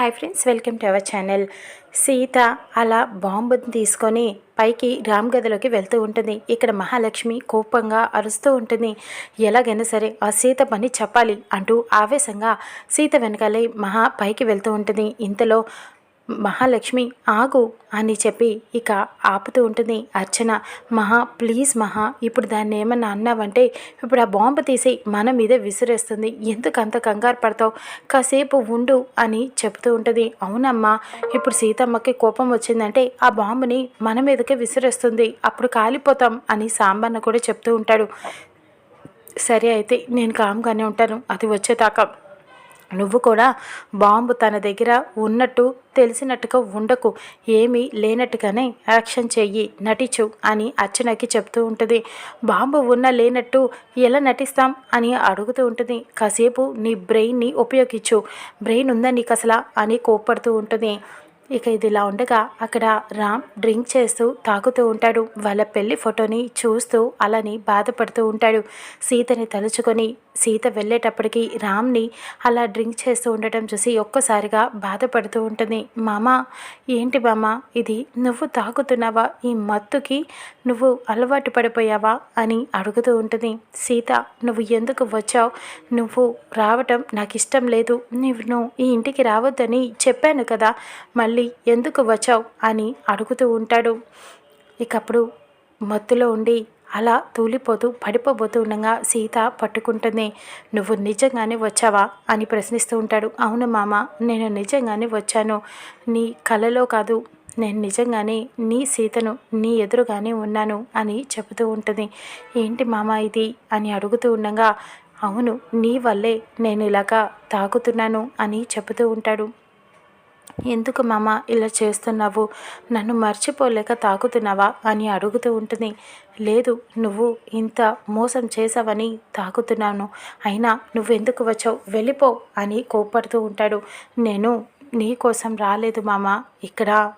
Hi friends welcome to our channel. Sita అలా బాంబుని తీసుకొని పైకి రామ్ గదిలోకి వెళ్తూ ఉంటుంది. ఇక్కడ మహాలక్ష్మి కోపంగా అరుస్తూ ఉంటుంది. ఎలాగైనా సరే ఆ సీత పని చెప్పాలి అంటూ ఆవేశంగా సీత వెనకాలే మహా పైకి వెళ్తూ ఉంటుంది. ఇంతలో మహాలక్ష్మి ఆగు అని చెప్పి ఇక ఆపుతూ ఉంటుంది అర్చన. మహా ప్లీజ్ మహా ఇప్పుడు దాన్ని ఏమన్నా అన్నావంటే ఇప్పుడు ఆ బాంబు తీసి మన మీద విసిరేస్తుంది. ఎందుకు అంత కంగారు పడతావు? కాసేపు ఉండు అని చెప్తూ ఉంటుంది. అవునమ్మా ఇప్పుడు సీతమ్మకి కోపం వచ్చిందంటే ఆ బాంబుని మన మీదకే విసిరేస్తుంది. అప్పుడు కాలిపోతాం అని సాంబన్న కూడా చెప్తూ ఉంటాడు. సరే అయితే నేను కామ్గానే ఉంటాను. అది వచ్చేదాకా నువ్వు కూడా బాంబు తన దగ్గర ఉన్నట్టు తెలిసినట్టుగా ఉండకు. ఏమీ లేనట్టుగానే యాక్షన్ చెయ్యి నటించు అని అర్చనకి చెప్తూ ఉంటుంది. బాంబు ఉన్న లేనట్టు ఎలా నటిస్తాం అని అడుగుతూ ఉంటుంది. కాసేపు నీ బ్రెయిన్ని ఉపయోగించు. బ్రెయిన్ ఉందా నీకు అసలు అని కోప్పడుతూ ఉంటుంది. ఇక ఇది ఇలా ఉండగా అక్కడ రామ్ డ్రింక్ చేస్తూ తాగుతూ ఉంటాడు. వాళ్ళ పెళ్ళి ఫోటోని చూస్తూ అలాని బాధపడుతూ ఉంటాడు. సీతని తలుచుకొని సీత వెళ్ళేటప్పటికి రామ్ని అలా డ్రింక్ చేస్తూ ఉండటం చూసి ఒక్కసారిగా బాధపడుతూ ఉంటుంది. మామ ఏంటి మామ ఇది? నువ్వు తాగుతున్నావా? ఈ మత్తుకి నువ్వు అలవాటు పడిపోయావా? అని అడుగుతూ ఉంటుంది. సీత నువ్వు ఎందుకు వచ్చావు? నువ్వు రావటం నాకు ఇష్టం లేదు. నువ్వు ఈ ఇంటికి రావద్దని చెప్పాను కదా. మళ్ళీ ఎందుకు వచ్చావు అని అడుగుతూ ఉంటాడు. ఇకప్పుడు మత్తులో ఉండి అలా తూలిపోతూ పడిపోబోతూ ఉండగా సీత పట్టుకుంటుంది. నువ్వు నిజంగానే వచ్చావా? అని ప్రశ్నిస్తూ ఉంటాడు. అవును మామ నేను నిజంగానే వచ్చాను. నీ కలలో కాదు. నేను నిజంగానే నీ సీతను నీ ఎదురుగానే ఉన్నాను అని చెబుతూ ఉంటుంది. ఏంటి మామ ఇది? అని అడుగుతూ ఉండగా అవును నీ వల్లే నేను ఇలాగా తాగుతున్నాను అని చెబుతూ ఉంటాడు. ఎందుకు మామ ఇలా చేస్తున్నావు? నన్ను మర్చిపోలేక తాగుతున్నావా అని అడుగుతూ ఉంటుంది. లేదు నువ్వు ఇంత మోసం చేసావని తాగుతున్నాను అయినా నువ్వెందుకు వచ్చావు? వెళ్ళిపో అని కోప్పడుతూ ఉంటాడు. నేను నీ కోసం రాలేదు మామ. ఇక్కడ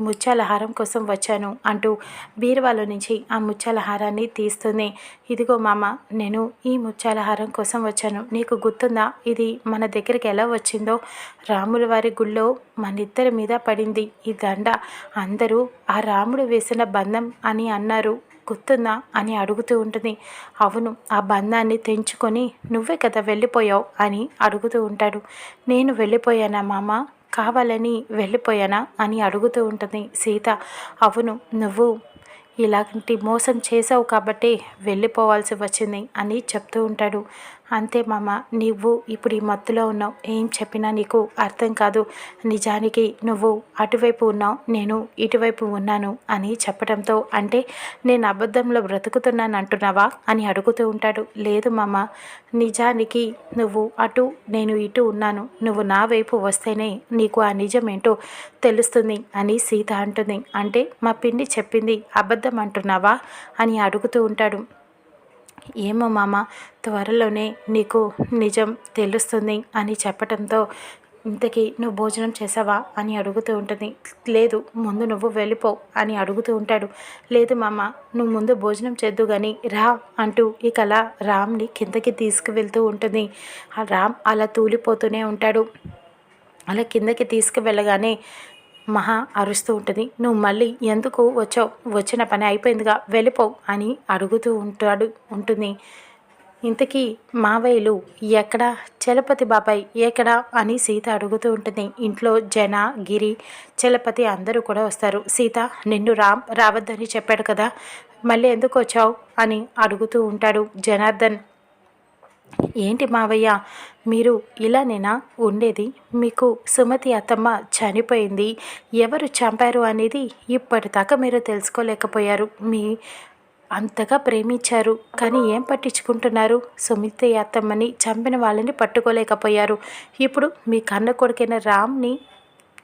ముత్యాల హారం కోసం వచ్చాను అంటూ బీరువాలో నుంచి ఆ ముత్యాల హారాన్ని తీస్తుంది ఇదిగో మామ నేను ఈ ముత్యాల హారం కోసం వచ్చాను. నీకు గుర్తుందా? ఇది మన దగ్గరికి ఎలా వచ్చిందో? రాముల వారి గుళ్ళో మన ఇద్దరి మీద పడింది ఈ దండ. అందరూ ఆ రాముడు వేసిన బంధం అని అన్నారు. గుర్తుందా? అని అడుగుతూ ఉంటుంది. అవును ఆ బంధాన్ని తెంచుకొని నువ్వే కదా వెళ్ళిపోయావు అని అడుగుతూ ఉంటాడు. నేను వెళ్ళిపోయానా మామ? కావాలని వెళ్ళిపోయానా అని అడుగుతూ ఉంటుంది సీత. అవును నువ్వు ఇలాంటి మోసం చేసావు కాబట్టి వెళ్ళిపోవాల్సి వచ్చింది అని చెప్తూ ఉంటాడు. అంతే మామ నువ్వు ఇప్పుడు ఈ మత్తులో ఉన్నావు. ఏం చెప్పినా నీకు అర్థం కాదు. నిజానికి నువ్వు అటువైపు ఉన్నావు నేను ఇటువైపు ఉన్నాను అని చెప్పడంతో అంటే నేను అబద్ధంలో బ్రతుకుతున్నాను అంటున్నావా అని అడుగుతూ ఉంటాడు. లేదు మామ నిజానికి నువ్వు అటు నేను ఇటు ఉన్నాను. నువ్వు నా వైపు వస్తేనే నీకు ఆ నిజం ఏంటో తెలుస్తుంది అని సీత అంటుంది. అంటే మా పిండి చెప్పింది అబద్ధం అంటున్నావా అని అడుగుతూ ఉంటాడు. ఏమో మామ త్వరలోనే నీకు నిజం తెలుస్తుంది అని చెప్పటంతో ఇంతకీ నువ్వు భోజనం చేసావా అని అడుగుతూ ఉంటుంది. లేదు ముందు నువ్వు వెళ్ళిపో అని అడుగుతూ ఉంటాడు. లేదు మామ నువ్వు ముందు భోజనం చేద్దు కానీ రా అంటూ ఇక అలా రామ్ని కిందకి తీసుకువెళ్తూ ఉంటుంది. ఆ రామ్ అలా తూలిపోతూనే ఉంటాడు. అలా కిందకి తీసుకువెళ్ళగానే మహా అరుస్తూ ఉంటుంది. నువ్వు మళ్ళీ ఎందుకు వచ్చావు? వచ్చిన పని అయిపోయిందిగా వెళ్ళిపో అని అడుగుతూ ఉంటాడు ఉంటుంది. ఇంతకీ మావయ్యలు ఎక్కడ? చలపతి బాబాయ్ ఎక్కడ? అని సీత అడుగుతూ ఉంటుంది. ఇంట్లో జన గిరి చలపతి అందరూ కూడా వస్తారు. సీత నిన్ను రామ్ రావద్దని చెప్పాడు కదా మళ్ళీ ఎందుకు వచ్చావు? అని అడుగుతూ ఉంటాడు జనార్దన్. ఏంటి మావయ్య? మీరు ఇలానేనా? ఉండేది? మీకు సుమతి అత్తమ్మ చనిపోయింది. ఎవరు చంపారు అనేది ఇప్పటిదాకా మీరు తెలుసుకోలేకపోయారు. మీ అంతగా ప్రేమించారు. కానీ ఏం పట్టించుకుంటున్నారు? సుమితి అత్తమ్మని చంపిన వాళ్ళని పట్టుకోలేకపోయారు. ఇప్పుడు మీ కన్న కొడుకైన రామ్ని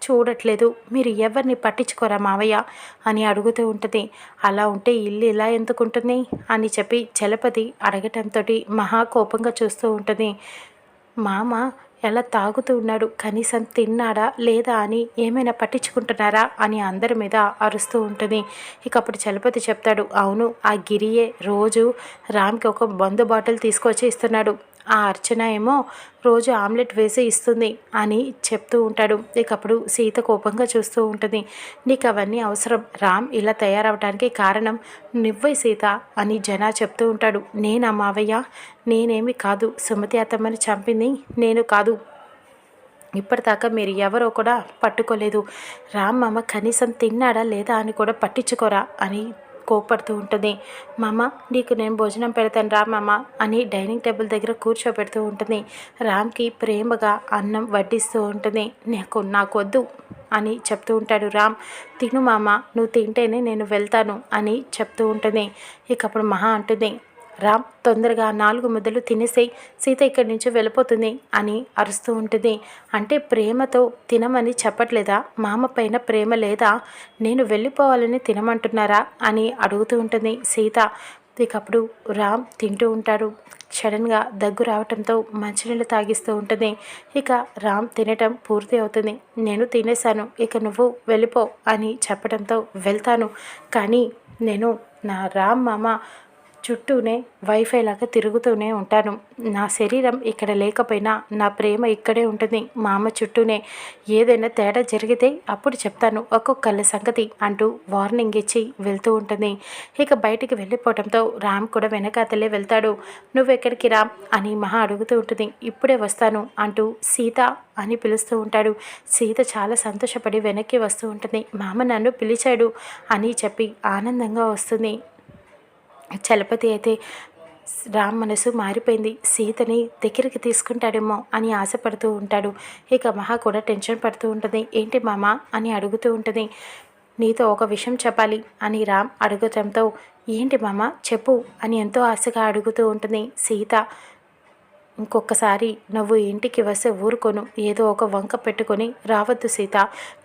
చూడట్లేదు. మీరు ఎవరిని పట్టించుకోరా మావయ్య? అని అడుగుతూ ఉంటుంది. అలా ఉంటే ఇల్లు ఇలా ఎందుకుంటుంది? అని చెప్పి చలపతి అడగటంతో మహా కోపంగా చూస్తూ ఉంటుంది. మామ ఎలా తాగుతూ ఉన్నాడు? కనీసం తిన్నాడా లేదా అని ఏమైనా పట్టించుకుంటున్నారా? అని అందరి మీద అరుస్తూ ఉంటుంది. ఇక అప్పుడు చలపతి చెప్తాడు అవును ఆ గిరియే రోజు రామ్కి ఒక బందు బాటిల్ తీసుకొచ్చి ఇస్తున్నాడు. ఆ అర్చన ఏమో రోజు ఆమ్లెట్ వేసి ఇస్తుంది అని చెప్తూ ఉంటాడు. ఇకప్పుడు సీత కోపంగా చూస్తూ ఉంటుంది. నీకు అవన్నీ అవసరం. రామ్ ఇలా తయారవడానికి కారణం నువ్వే సీత అని జనా చెప్తూ ఉంటాడు. నేనా మావయ్య? నేనేమి కాదు. సుమతి అత్తమ్మని చంపింది నేను కాదు. ఇప్పటిదాకా మీరు ఎవరో కూడా పట్టుకోలేదు. రామ్ మామ కనీసం తిన్నాడా లేదా అని కూడా పట్టించుకోరా అని కోపడుతూ ఉంటుంది. మామ నీకు నేను భోజనం పెడతాను రా మామ అని డైనింగ్ టేబుల్ దగ్గర కూర్చోబెడుతూ ఉంటుంది. రామ్కి ప్రేమగా అన్నం వడ్డిస్తూ ఉంటుంది. నాకు నాకు వద్దు అని చెప్తూ ఉంటాడు రామ్. తిను మామ నువ్వు తింటేనే నేను వెళ్తాను అని చెప్తూ ఉంటుంది. ఇకప్పుడు మహా అంటుంది. రామ్ తొందరగా నాలుగు ముద్దలు తినేసేయి సీత ఇక్కడి నుంచి వెళ్ళిపోతుంది అని అరుస్తూ ఉంటుంది. అంటే ప్రేమతో తినమని చెప్పట్లేదా? మామ పైన ప్రేమ లేదా? నేను వెళ్ళిపోవాలని తినమంటున్నారా? అని అడుగుతూ ఉంటుంది సీత. ఇకప్పుడు రామ్ తింటూ ఉంటాడు. సడన్గా దగ్గు రావటంతో మంచినీళ్ళు తాగిస్తూ ఉంటుంది. ఇక రామ్ తినటం పూర్తి అవుతుంది. నేను తినేశాను ఇక నువ్వు వెళ్ళిపో అని చెప్పడంతో వెళ్తాను. కానీ నేను నా రామ్ మామ చుట్టూనే వైఫై లాగా తిరుగుతూనే ఉంటాను. నా శరీరం ఇక్కడ లేకపోయినా నా ప్రేమ ఇక్కడే ఉంటుంది. మా అమ్మ చుట్టూనే ఏదైనా తేడా జరిగితే అప్పుడు చెప్తాను. ఒక్కొక్కళ్ళ సంగతి అంటూ వార్నింగ్ ఇచ్చి వెళ్తూ ఉంటుంది. ఇక బయటికి వెళ్ళిపోవడంతో రామ్ కూడా వెనకాతలే వెళ్తాడు. నువ్వెక్కడికి రామ్ అని మహా అడుగుతూ ఉంటుంది. ఇప్పుడే వస్తాను అంటూ సీత అని పిలుస్తూ ఉంటాడు. సీత చాలా సంతోషపడి వెనక్కి వస్తూ ఉంటుంది. మామ నన్ను పిలిచాడు అని చెప్పి ఆనందంగా వస్తుంది. చలపతి అయితే రామ్ మనసు మారిపోయింది. సీతని దగ్గరికి తీసుకుంటాడేమో అని ఆశపడుతూ ఉంటాడు. ఇక మహా కూడా టెన్షన్ పడుతూ ఉంటుంది. ఏంటి మామ అని అడుగుతూ ఉంటుంది. నీతో ఒక విషయం చెప్పాలి అని రామ్ అడగటంతో ఏంటి మామ? చెప్పు అని ఎంతో ఆశగా అడుగుతూ ఉంటుంది సీత. ఇంకొకసారి నువ్వు ఇంటికి వస్తే ఊరుకొను. ఏదో ఒక వంక పెట్టుకొని రావద్దు సీత.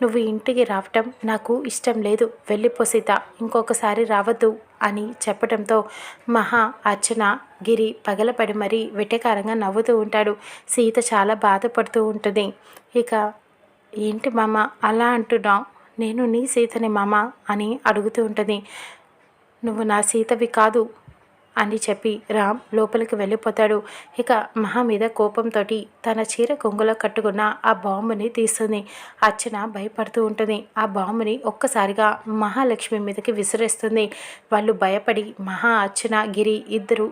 నువ్వు ఇంటికి రావటం నాకు ఇష్టం లేదు. వెళ్ళిపో సీత. ఇంకొకసారి రావద్దు అని చెప్పడంతో మహా అర్చన గిరి పగలపడి మరీ వెటకారంగా నవ్వుతూ ఉంటాడు. సీత చాలా బాధపడుతూ ఉంటుంది. ఇక ఏంటి మామ అలా అంటున్నావు? నేను నీ సీతని మామ అని అడుగుతూ ఉంటుంది. నువ్వు నా సీతవి కాదు. అని చెప్పి రామ్ లోపలికి వెళ్ళిపోతాడు. ఇక మహా మీద కోపంతో తన చీర కొంగులో కట్టుకున్న ఆ బాంబుని తీస్తుంది. అర్చన భయపడుతూ ఉంటుంది. ఆ బాంబుని ఒక్కసారిగా మహాలక్ష్మి మీదకి విసిరేస్తుంది. వాళ్ళు భయపడి మహా అర్చన గిరి ఇద్దరు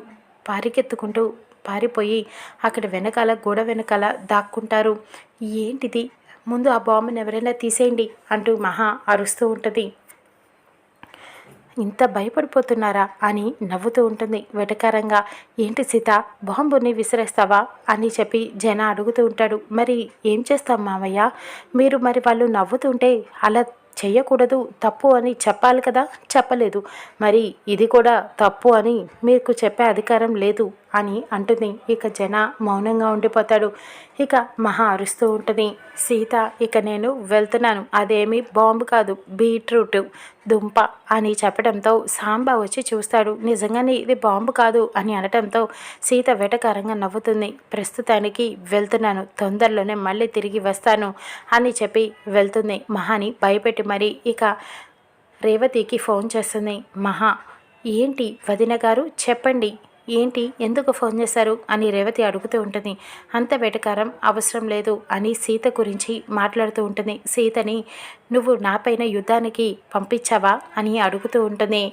పారికెత్తుకుంటూ పారిపోయి అక్కడ వెనకాల గోడ వెనకాల దాక్కుంటారు. ఏంటిది? ముందు ఆ బాంబుని ఎవరైనా తీసేయండి అంటూ మహా అరుస్తూ ఉంటుంది. ఇంత భయపడిపోతున్నారా అని నవ్వుతూ ఉంటుంది వెటకారంగా. ఏంటి సీత బాంబుని విసిరేస్తావా అని చెప్పి జన అడుగుతూ ఉంటాడు. మరి ఏం చేస్తాం మామయ్య? మీరు మరి వాళ్ళు నవ్వుతుంటే అలా చెయ్యకూడదు తప్పు అని చెప్పాలి కదా? చెప్పలేదు. మరి ఇది కూడా తప్పు అని మీకు చెప్పే అధికారం లేదు. అని అంటుంది. ఇక జన మౌనంగా ఉండిపోతాడు. ఇక మహా అరుస్తూ ఉంటుంది. సీత ఇక నేను వెళ్తున్నాను. అదేమి బాంబు కాదు బీట్రూట్ దుంప అని చెప్పడంతో సాంబా వచ్చి చూస్తాడు. నిజంగానే ఇది బాంబు కాదు అని అనటంతో సీత వెటకారంగా నవ్వుతుంది. ప్రస్తుతానికి వెళ్తున్నాను. తొందరలోనే మళ్ళీ తిరిగి వస్తాను అని చెప్పి వెళ్తుంది. మహాని భయపెట్టి మరి ఇక రేవతికి ఫోన్ చేస్తుంది. మహా ఏంటి వదిన గారు? చెప్పండి. ఏంటి ఎందుకు ఫోన్ చేశారు అని రేవతి అడుగుతూ ఉంటుంది. అంత వెటకారం అవసరం లేదు అని సీత గురించి మాట్లాడుతూ ఉంటుంది. సీతని నువ్వు నాపైన యుద్ధానికి పంపించావా? అని అడుగుతూ ఉంటుంది.